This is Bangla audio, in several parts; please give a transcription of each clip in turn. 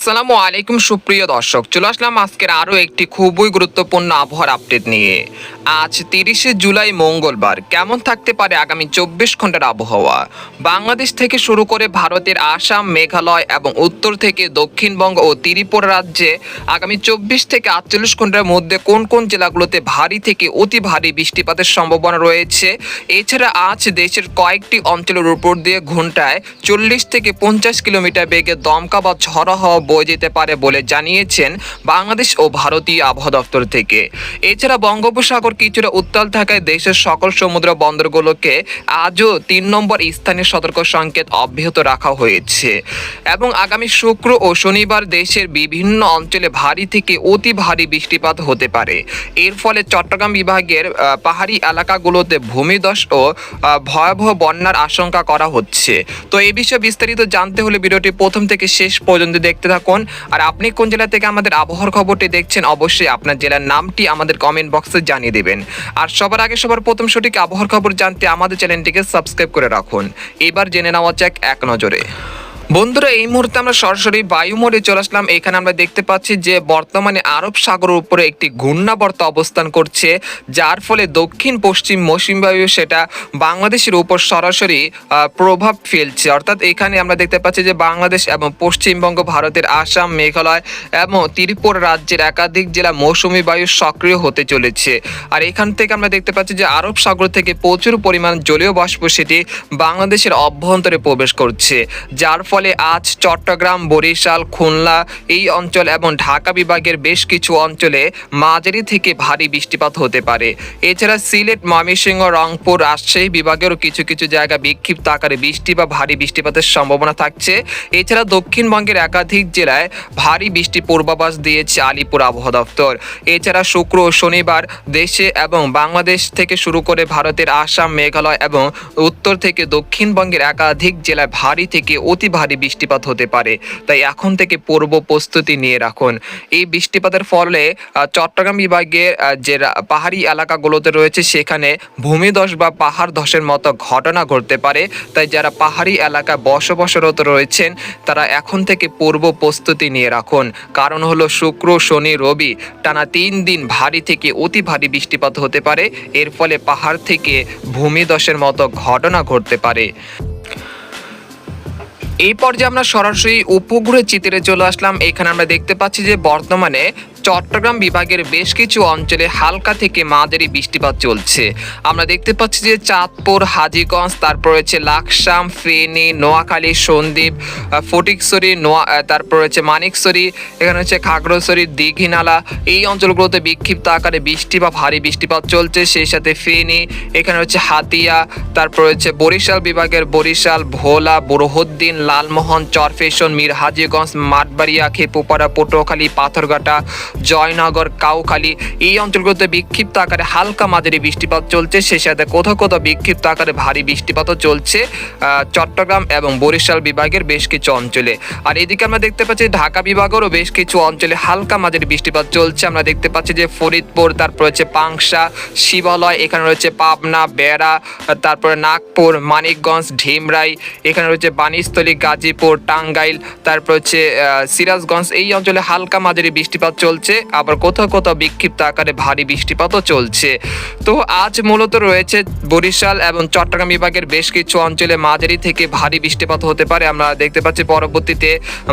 আসসালামু আলাইকুম সুপ্রিয় দর্শক চলে আসলাম আজকের আরও একটি খুবই গুরুত্বপূর্ণ আবহাওয়ার আপডেট নিয়ে। আজ তিরিশে জুলাই মঙ্গলবার। কেমন থাকতে পারে আগামী চব্বিশ ঘণ্টার আবহাওয়া? বাংলাদেশ থেকে শুরু করে ভারতের আসাম, মেঘালয় এবং উত্তর থেকে দক্ষিণবঙ্গ ও ত্রিপুরা রাজ্যে আগামী চব্বিশ থেকে আটচল্লিশ ঘণ্টার মধ্যে কোন কোন জেলাগুলোতে ভারী থেকে অতি ভারী বৃষ্টিপাতের সম্ভাবনা রয়েছে? এছাড়া আজ দেশের কয়েকটি অঞ্চলের উপর দিয়ে ঘন্টায় চল্লিশ থেকে পঞ্চাশ কিলোমিটার বেগে দমকা বা ঝড়ো হাওয়া বয়ে যেতে পারে বলে জানিয়েছেন বাংলাদেশ ও ভারতীয় আবহাওয়া দপ্তর থেকে। এছাড়া বঙ্গোপসাগর কিছুটা উত্তাল থাকায় দেশের সকল সমুদ্র বন্দরগুলোকে আজও তিন নম্বর স্থানীয় সতর্ক সংকেত অব্যাহত রাখা হয়েছে। এবং আগামী শুক্র ও শনিবার দেশের বিভিন্ন অঞ্চলে ভারী থেকে অতি ভারী বৃষ্টিপাত হতে পারে। এর ফলে চট্টগ্রাম বিভাগের পাহাড়ি এলাকাগুলোতে ভূমিধস ও ভয়াবহ বন্যার আশঙ্কা করা হচ্ছে। তো এই বিষয়ে বিস্তারিত জানতে হলে ভিডিওটি প্রথম থেকে শেষ পর্যন্ত দেখতে থাকুন। আর আপনি কোন জেলা থেকে আমাদের আবহাওয়ার খবরটি দেখছেন, অবশ্যই আপনার জেলার নামটি আমাদের কমেন্ট বক্সে জানিয়ে দেবেন। আর সবার আগে সবার প্রথম সঠিক আবহাওয়ার খবর জানতে আমাদের চ্যানেলটিকে সাবস্ক্রাইব করে রাখুন। এবার জেনে নেওয়া যাক এক নজরে। বন্ধুরা, এই মুহূর্তে আমরা সরাসরি বায়ুমোড়ে চলে আসলাম। এখানে আমরা দেখতে পাচ্ছি যে বর্তমানে আরব সাগরের উপরে একটি ঘূর্ণাবর্ত অবস্থান করছে, যার ফলে দক্ষিণ পশ্চিম মৌসুমী বায়ু সেটা বাংলাদেশের উপর সরাসরি প্রভাব ফেলছে। অর্থাৎ এখানে আমরা দেখতে পাচ্ছি যে বাংলাদেশ এবং পশ্চিমবঙ্গ, ভারতের আসাম, মেঘালয় এবং ত্রিপুরা রাজ্যের একাধিক জেলা মৌসুমী বায়ু সক্রিয় হতে চলেছে। আর এখান থেকে আমরা দেখতে পাচ্ছি যে আরব সাগর থেকে প্রচুর পরিমাণ জলীয় বাষ্প সেটি বাংলাদেশের অভ্যন্তরে প্রবেশ করছে, যার ফলে আজ চট্টগ্রাম, বরিশাল, খুলনা এই অঞ্চল এবং ঢাকা বিভাগের বেশ কিছু অঞ্চলে মাঝারি থেকে ভারী বৃষ্টিপাত হতে পারে। এছাড়া সিলেট, ময়মনসিংহ, রংপুর, রাজশাহী বিভাগেরও কিছু কিছু জায়গা বিক্ষিপ্ত আকারে বৃষ্টি বা ভারী বৃষ্টিপাতের সম্ভাবনা থাকছে। এছাড়া দক্ষিণবঙ্গের একাধিক জেলায় ভারী বৃষ্টি পূর্বাভাস দিয়েছে আলিপুর আবহাওয়া দপ্তর। এছাড়া শুক্র ও শনিবার দেশে এবং বাংলাদেশ থেকে শুরু করে ভারতের আসাম, মেঘালয় এবং উত্তর থেকে দক্ষিণবঙ্গের একাধিক জেলায় ভারী থেকে অতি ভারী বৃষ্টিপাত হতে পারে। তাই এখন থেকে পূর্ব প্রস্তুতি নিয়ে রাখুন। এই বৃষ্টিপাতের ফলে চট্টগ্রাম বিভাগের যে পাহাড়ি এলাকাগুলোতে রয়েছে, সেখানে ভূমিধস বা পাহাড় ধসের মতো ঘটনা ঘটতে পারে। তাই যারা পাহাড়ি এলাকায় বসবাসরত রয়েছেন, তারা এখন থেকে পূর্ব প্রস্তুতি নিয়ে রাখুন। কারণ হলো, শুক্র, শনি, রবি টানা তিন দিন ভারী থেকে অতি ভারী বৃষ্টিপাত হতে পারে। এর ফলে পাহাড় থেকে ভূমিধসের মতো ঘটনা ঘটতে পারে। এই পর্যায়ে আমরা সরাসরি উপগ্রহের চিত্রে চলে আসলাম। এখানে আমরা দেখতে পাচ্ছি যে বর্তমানে চট্টগ্রাম বিভাগের বেশ কিছু অঞ্চলে হালকা থেকে মাঝারি বৃষ্টিপাত চলছে। আমরা দেখতে পাচ্ছি যে চাঁদপুর, হাজিগঞ্জ, তারপর রয়েছে লাকসাম, ফেনী, নোয়াখালী, সন্দ্বীপ ফটিকছড়ি, নোয়া তারপর রয়েছে মানিকছড়ি, এখানে হচ্ছে খাগড়াছড়ি, দীঘিনালা। এই অঞ্চলগুলোতে বিক্ষিপ্ত আকারে বৃষ্টি বা ভারী বৃষ্টিপাত চলছে। সেই সাথে ফেনী, এখানে হচ্ছে হাতিয়া, তারপর রয়েছে বরিশাল বিভাগের বরিশাল, ভোলা, বুরহুদ্দিন, লালমোহন চরফেশন মীর হাজিগঞ্জ, মাঠবাড়িয়া, খেপুপাড়া, পটুয়াখালী, পাথরঘাটা জয়নগর, কাউখালী এই অঞ্চলগুলোতে বিক্ষিপ্ত আকারে হালকা মাঝারি বৃষ্টিপাত চলছে। সেই সাথে কোথাও কোথাও বিক্ষিপ্ত আকারে ভারী বৃষ্টিপাতও চলছে। চট্টগ্রাম এবং বরিশাল বিভাগের বেশ কিছু অঞ্চলে। আর এদিকে আমরা দেখতে পাচ্ছি ঢাকা বিভাগেরও বেশ কিছু অঞ্চলে হালকা মাঝারি বৃষ্টিপাত চলছে। আমরা দেখতে পাচ্ছি যে ফরিদপুর, তারপর রয়েছে পাংশা, শিবালয়, এখানে রয়েছে পাবনা, বেড়া, তারপরে নাগপুর, মানিকগঞ্জ, ঢিমরাই, এখানে রয়েছে বানিস্থলী গাজীপুর, টাঙ্গাইল, তারপর হচ্ছে সিরাজগঞ্জ। এই অঞ্চলে হালকা মাঝারি বৃষ্টিপাত চলছে। আবার কোথাও কোথাও বিক্ষিপ্ত আকারে ভারী বৃষ্টিপাতও চলছে। তো আজ মূলত রয়েছে বরিশাল এবং চট্টগ্রাম বিভাগের বেশ কিছু অঞ্চলে মাঝারি থেকে ভারী বৃষ্টিপাত হতে পারে। আমরা দেখতে পাচ্ছি পরবর্তীতে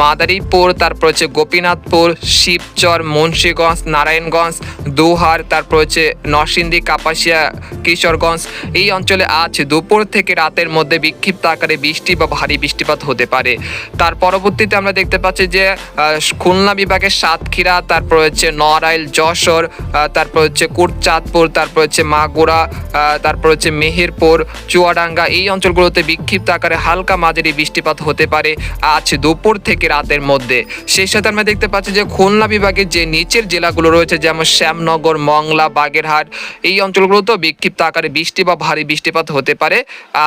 মাদারীপুর, তারপর হচ্ছে গোপীনাথপুর, শিবচর, মুন্সীগঞ্জ, নারায়ণগঞ্জ, দুহার, তারপর হচ্ছে নরসিংদী, কাপাসিয়া, কিশোরগঞ্জ। এই অঞ্চলে আজ দুপুর থেকে রাতের মধ্যে বিক্ষিপ্ত আকারে বৃষ্টি বা ভারী বৃষ্টিপাত হতে পারে। তার পরবর্তীতে আমরা দেখতে পাচ্ছি যে খুলনা বিভাগের সাতক্ষীরা তারপর হচ্ছে নড়াইল, যশোর তারপর হচ্ছে কুটচাঁদপুর তারপর হচ্ছে মাগুরা তারপর হচ্ছে মেহেরপুর, চুয়াডাঙ্গা এই অঞ্চলগুলোতে বিক্ষিপ্ত আকারে হালকা মাঝারি বৃষ্টিপাত হতে পারে আজ দুপুর থেকে রাতের মধ্যে। সেই সাথে আমরা দেখতে পাচ্ছি যে খুলনা বিভাগের যে নিচের জেলাগুলো রয়েছে, যেমন শ্যামনগর, মংলা, বাগেরহাট, এই অঞ্চলগুলোতেও বিক্ষিপ্ত আকারে বৃষ্টি বা ভারী বৃষ্টিপাত হতে পারে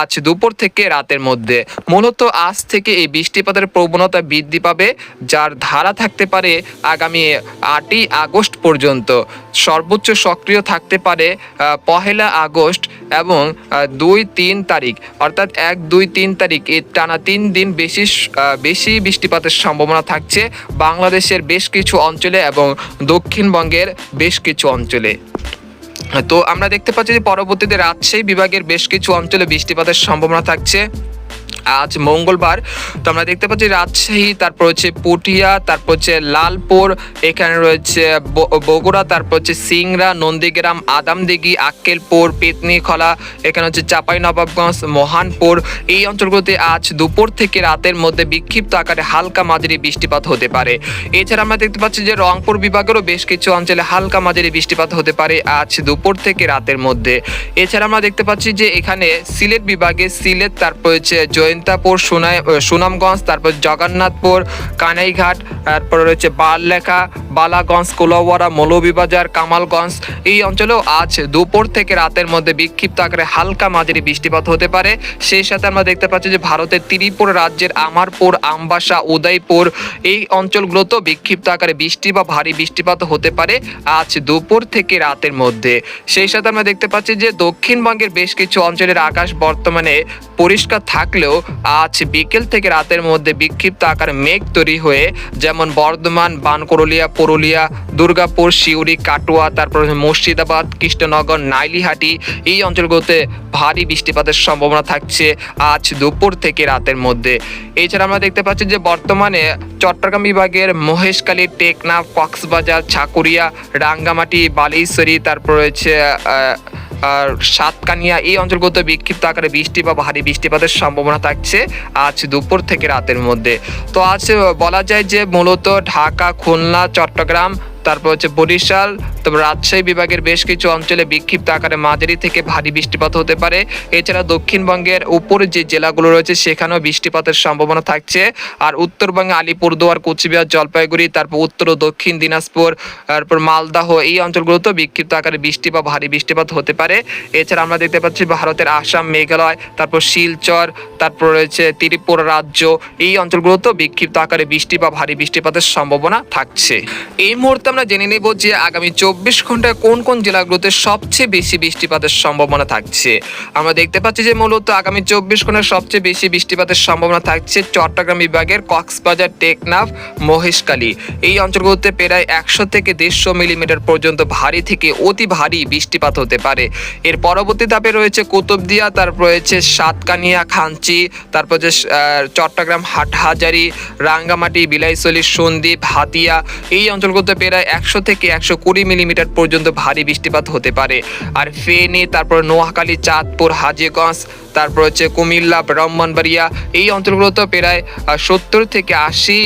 আজ দুপুর থেকে রাতের মধ্যে। মূলত আজ থেকে এই বৃষ্টিপাতের প্রবণতা বৃদ্ধি পাবে, যার ধারা থাকতে পারে আগামী আটই আগস্ট পর্যন্ত। সর্বোচ্চ সক্রিয় থাকতে পারে পহেলা আগস্ট এবং দুই তিন তারিখ। অর্থাৎ এক, দুই, তিন তারিখ। এই টানা তিন দিন বেশি বেশি বৃষ্টিপাতের সম্ভাবনা থাকছে বাংলাদেশের বেশ কিছু অঞ্চলে এবং দক্ষিণবঙ্গের বেশ কিছু অঞ্চলে। তো আমরা দেখতে পাচ্ছি যে পরবর্তীতে রাজশাহী বিভাগের বেশ কিছু অঞ্চলে বৃষ্টিপাতের সম্ভাবনা থাকছে। আজ মঙ্গলবার। তো আমরা দেখতে পাচ্ছি রাজশাহী, তারপর হচ্ছে পুটিয়া, তারপর হচ্ছে লালপুর, এখানে রয়েছে বগুড়া, তারপর হচ্ছে সিংড়া, নন্দীগ্রাম, আদামদিঘি, আক্কেলপুর, পেতনিখলা, এখানে হচ্ছে চাপাই নবাবগঞ্জ মহানপুর। এই অঞ্চলগুলোতে আজ দুপুর থেকে রাতের মধ্যে বিক্ষিপ্ত আকারে হালকা মাঝারি বৃষ্টিপাত হতে পারে। এছাড়া আমরা দেখতে পাচ্ছি যে রংপুর বিভাগেরও বেশ কিছু অঞ্চলে হালকা মাঝারি বৃষ্টিপাত হতে পারে আজ দুপুর থেকে রাতের মধ্যে। এছাড়া আমরা দেখতে পাচ্ছি যে এখানে সিলেট বিভাগে সিলেট, তারপর হচ্ছে জয়ন্তাপুর সুনামগঞ্জ, তারপর জগন্নাথপুর, কানাইঘাট, তারপর রয়েছে বারলেখা বালাগঞ্জ কোলাওয়ারা মৌলভীবাজার, কামালগঞ্জ। এই অঞ্চলেও আজ দুপুর থেকে রাতের মধ্যে বিক্ষিপ্ত আকারে হালকা মাঝারি বৃষ্টিপাত হতে পারে। সেই সাথে আমরা দেখতে পাচ্ছি যে ভারতের ত্রিপুর রাজ্যের আমারপুর, আমবাসা, উদয়পুর, এই অঞ্চলগুলোতেও বিক্ষিপ্ত আকারে বৃষ্টি বা ভারী বৃষ্টিপাত হতে পারে আজ দুপুর থেকে রাতের মধ্যে। সেই সাথে আমরা দেখতে পাচ্ছি যে দক্ষিণবঙ্গের বেশ কিছু অঞ্চলের আকাশ বর্তমানে পরিষ্কার থাকলেও আজ বিকেল থেকে রাতের মধ্যে বিক্ষিপ্ত আকারে মেঘ তৈরি হয়ে যেমন বর্ধমান বানকরলিয়া পুরুলিয়া, দুর্গাপুর শিউরি কাটুয়া, তারপর মুর্শিদাবাদ, কৃষ্ণনগর, নাইলিহাটি এই অঞ্চলগুলোতে ভারী বৃষ্টিপাতের সম্ভাবনা থাকছে আজ দুপুর থেকে রাতের মধ্যে। এছাড়া আমরা দেখতে পাচ্ছি যে বর্তমানে চট্টগ্রাম বিভাগের মহেশখালী, টেকনাফ, কক্সবাজার ছাকুরিয়া রাঙ্গামাটি, বালিশ্বরী, তারপর রয়েছে আর সাতকানিয়া এই অঞ্চলগুলোতে বিক্ষিপ্ত আকারে বৃষ্টি বা ভারী বৃষ্টিপাতের সম্ভাবনা থাকছে আজ দুপুর থেকে রাতের মধ্যে। তো আজ বলা যায় যে মূলত ঢাকা, খুলনা, চট্টগ্রাম তারপর হচ্ছে বরিশাল তারপর রাজশাহী বিভাগের বেশ কিছু অঞ্চলে বিক্ষিপ্ত আকারে মাঝারি থেকে ভারী বৃষ্টিপাত হতে পারে। এছাড়া দক্ষিণবঙ্গের উপরে যে জেলাগুলো রয়েছে, সেখানেও বৃষ্টিপাতের সম্ভাবনা থাকছে। আর উত্তরবঙ্গে আলিপুরদুয়ার, কোচবিহার, জলপাইগুড়ি, তারপর উত্তর ও দক্ষিণ দিনাজপুর, তারপর মালদাহ, এই অঞ্চলগুলোতেও বিক্ষিপ্ত আকারে বৃষ্টি বা ভারী বৃষ্টিপাত হতে পারে। এছাড়া আমরা দেখতে পাচ্ছি ভারতের আসাম, মেঘালয়, তারপর শিলচর, তারপর রয়েছে ত্রিপুরা রাজ্য, এই অঞ্চলগুলোতেও বিক্ষিপ্ত আকারে বৃষ্টি বা ভারী বৃষ্টিপাতের সম্ভাবনা থাকছে। এই মুহূর্তে জেনে নেব যে আগামী চব্বিশ ঘন্টায় কোন কোন জেলাগুলোতে সবচেয়ে বেশি বৃষ্টিপাতের সম্ভাবনা থাকছে। আমরা দেখতে পাচ্ছি যে মূলত আগামী চব্বিশ ঘন্টায় সবচেয়ে বেশি বৃষ্টিপাতের সম্ভাবনা থাকছে চট্টগ্রাম বিভাগের কক্সবাজার, টেকনাফ, মহেশখালী। এই অঞ্চলগুলোতে প্রায় একশো থেকে দেড়শো মিলিমিটার পর্যন্ত ভারী থেকে অতি ভারী বৃষ্টিপাত হতে পারে। এর পরবর্তী ধাপে রয়েছে কুতুবদিয়া, তারপর রয়েছে সাতকানিয়া, খাঞ্চি, তারপর যে চট্টগ্রাম, হাটহাজারি, রাঙ্গামাটি বিলাইছড়ি সন্দ্বীপ হাতিয়া এই অঞ্চলগুলোতে প্রায় একশো থেকে একশো কুড়ি মিলিমিটার পর্যন্ত ভারী বৃষ্টিপাত হতে পারে। আর ফেনে, তারপর নোয়াখালী, চাঁদপুর, হাজিগঞ্জ তারপর হচ্ছে কুমিল্লা, ব্রাহ্মণবাড়িয়া, এই অঞ্চলগুলোতে প্রায় সত্তর থেকে আশি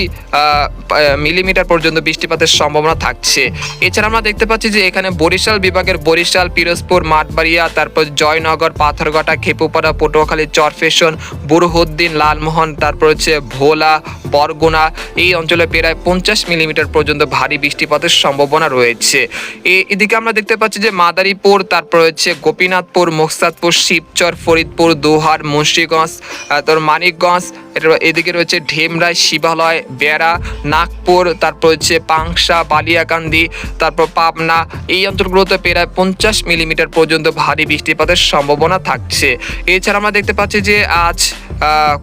মিলিমিটার পর্যন্ত বৃষ্টিপাতের সম্ভাবনা থাকছে। এছাড়া আমরা দেখতে পাচ্ছি যে এখানে বরিশাল বিভাগের বরিশাল, পিরোজপুর, মাঠবাড়িয়া, তারপর জয়নগর, পাথরঘাটা, খেপুপাড়া, পটুয়াখালী, চরফেশন, বুরহুদ্দিন, লালমোহন, তারপর হচ্ছে ভোলা, বরগুনা, এই অঞ্চলে প্রায় পঞ্চাশ মিলিমিটার পর্যন্ত ভারী বৃষ্টিপাতের সম্ভাবনা রয়েছে। এদিকে আমরা দেখতে পাচ্ছি যে মাদারীপুর, তারপর হচ্ছে গোপীনাথপুর, মোকসাদপুর, শিবচর, ফরিদপুর দোহার, মুন্সীগঞ্জ তোর মানিকগঞ্জ, এর- এদিকে রয়েছে ঢেমরাই শিবালয়, বেড়া, নাগপুর, তারপর হচ্ছে পাংশা, বালিয়াকান্দি, তারপর পাবনা। এই অঞ্চলগুলোতে প্রায় পঞ্চাশ মিলিমিটার পর্যন্ত ভারী বৃষ্টিপাতের সম্ভাবনা থাকছে। এছাড়া আমরা দেখতে পাচ্ছি যে আজ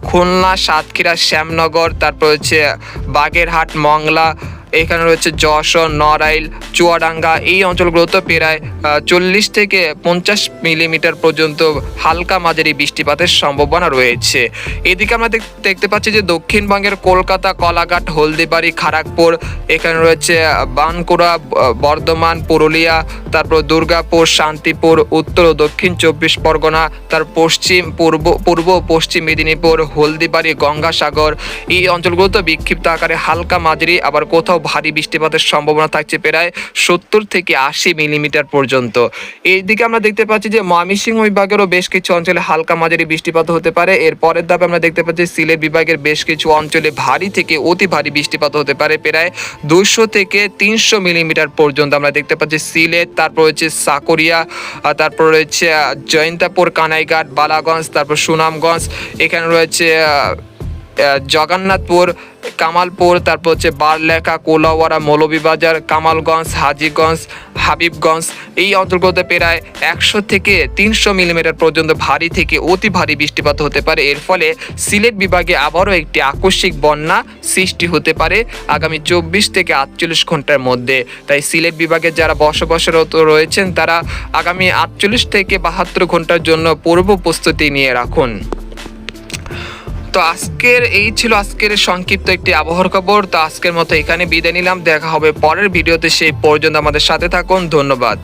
খুলনা, সাতক্ষীরা, শ্যামনগর, তারপর হচ্ছে বাগেরহাট, মংলা এখানে রয়েছে যশোর, নড়াইল, চুয়াডাঙ্গা, এই অঞ্চলগুলোতে প্রায় চল্লিশ থেকে পঞ্চাশ মিলিমিটার পর্যন্ত হালকা মাঝারি বৃষ্টিপাতের সম্ভাবনা রয়েছে। এদিকে আমরা দেখতে পাচ্ছি যে দক্ষিণবঙ্গের কলকাতা, কলাঘাট, হলদিবাড়ি খড়গপুর এখানে রয়েছে বানকুড়া বর্ধমান, পুরুলিয়া, তারপর দুর্গাপুর, শান্তিপুর, উত্তর ও দক্ষিণ চব্বিশ পরগনা, তার পশ্চিম, পূর্ব পূর্ব পশ্চিম মেদিনীপুর, হলদিবাড়ি, গঙ্গাসাগর, এই অঞ্চলগুলোতে বিক্ষিপ্ত আকারে হালকা মাঝারি, আবার কোথাও ভারী বৃষ্টিপাতের সম্ভাবনা থাকছে প্রায় সত্তর থেকে আশি মিলিমিটার পর্যন্ত। এইদিকে আমরা দেখতে পাচ্ছি যে ময়মনসিংহ বিভাগেরও বেশ কিছু অঞ্চলে হালকা মাঝারি বৃষ্টিপাত হতে পারে। এর পরের ধাপে আমরা দেখতে পাচ্ছি সিলেট বিভাগের বেশ কিছু অঞ্চলে ভারী থেকে অতি ভারী বৃষ্টিপাত হতে পারে। প্রায় দুশো থেকে তিনশো মিলিমিটার পর্যন্ত আমরা দেখতে পাচ্ছি সিলেট, তারপর রয়েছে সাকরিয়া তারপর রয়েছে জয়ন্তাপুর, কানাইঘাট, বালাগঞ্জ, তারপর সুনামগঞ্জ, এখানে রয়েছে জগন্নাথপুর কামালপুর, তারপর হচ্ছে বারলেখা কোলাওয়ারা মৌলভীবাজার, কামালগঞ্জ, হাজিগঞ্জ, হাবিবগঞ্জ। এই অঞ্চলগুলোতে প্রায় একশো থেকে তিনশো মিলিমিটার পর্যন্ত ভারী থেকে অতি ভারী বৃষ্টিপাত হতে পারে। এর ফলে সিলেট বিভাগে আবারও একটি আকস্মিক বন্যা সৃষ্টি হতে পারে আগামী চব্বিশ থেকে আটচল্লিশ ঘণ্টার মধ্যে। তাই সিলেট বিভাগে যারা বসবাসরত রয়েছেন, তারা আগামী আটচল্লিশ থেকে বাহাত্তর ঘণ্টার জন্য পূর্ব প্রস্তুতি নিয়ে রাখুন। তো আজকের, এই ছিল আজকের সংক্ষিপ্ত একটি আবহাওয়ার খবর। তো আজকের মতো এখানে বিদায় নিলাম। দেখা হবে পরের ভিডিওতে, সেই পর্যন্ত আমাদের সাথে থাকুন। ধন্যবাদ।